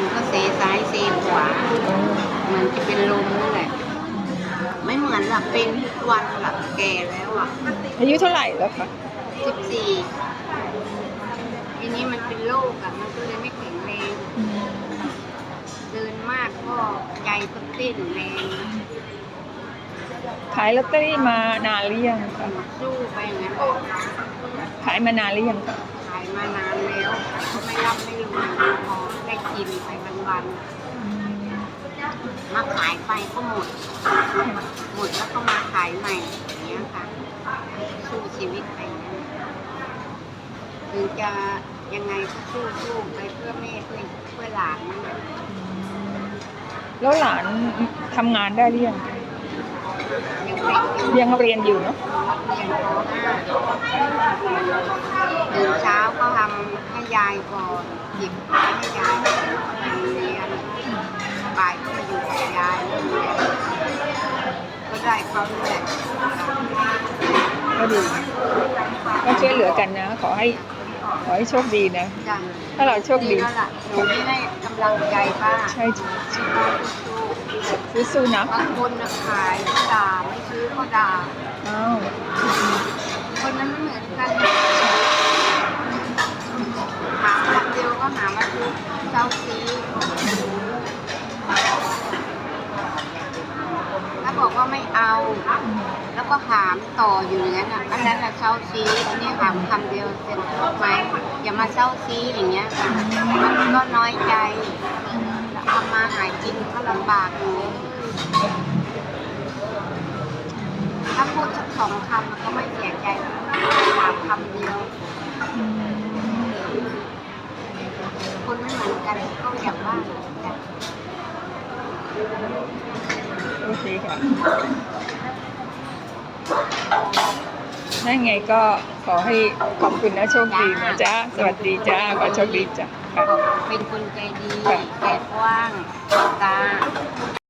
วันก็เซซ้ายเซขวาเหมือนจะเป็นลมนั่นแหละ ไม่เหมือนหลับเป็นทุกวันหลับแก่แล้วอะอายุเท่าไหร่แล้วคะสิบสี่ทีนี้มันเป็นโรคอะมันก็เลยไม่แข็งแรงเดินมากก็ใจก็เต้นแรงขายลอตเตอรี่มานานหรือยังคะสู้ไปอย่างนั้นขายมานานหรือยังคะขายมานานแล้วก็ไม่รับไม่รู้พอได้กินไปวันๆมาขายไปก็หมด หมดแล้วก็มาขายใหม่อย่างเงี้ยค่ะสู้ชีวิตไปอย่างนั้นถึงจะยังไงก็สู้สู้ไปเพื่อแม่เพื่อเพื่อหลานนะแล้วหลานทำงานได้หรือยัง ยังเด็กอยู่ยังเรียนอยู่เนาะเรียนป .5 ตื่นเช้าก็ทำให้ยายก่อนหยิบไม้ให้ยายไปเรียนบ่ายก็มาอยู่กับยายก็ได้เขาด้วยก็ดีก็ช่วยเหลือกันนะ ขอให้ขอให้โชคดีนะจ้ะถ้าเราโชคดีแล้วล่ะหนูไม่ให้กำลังใจป้าใช่ สู้สู้ๆนะบางคนนะขายก็ด่าไม่ซื้อก็ด่าอ้าวคนนั้นไม่เหมือนกันถามคำเดียวก็หามาซื้อเจ้าซีถ้าบอกว่าไม่เอา แล้วก็ถามต่ออยู่อย่างนั้นอะอันนั้นอะเช่าซีอันนี้ถามคำเดียวเสร็จไหมอย่ามาเช่าซีอย่างเงี้ยค่ะมันก็น้อยใจแล้วทำมาหากินก็ลำบากอยู่ถ้าพูดสักสองคำมันก็ไม่เสียใจถามคำเดียว คนไม่เหมือนกันก็อย่างว่าโอเคค่ะนั่นไงก็ขอให้ขอบคุณนะโชคดีนะจ๊ะ สวัสดีจ้าขอโชคดีจ้ะค่ะ เป็นคนใจดีแก่กว้างตา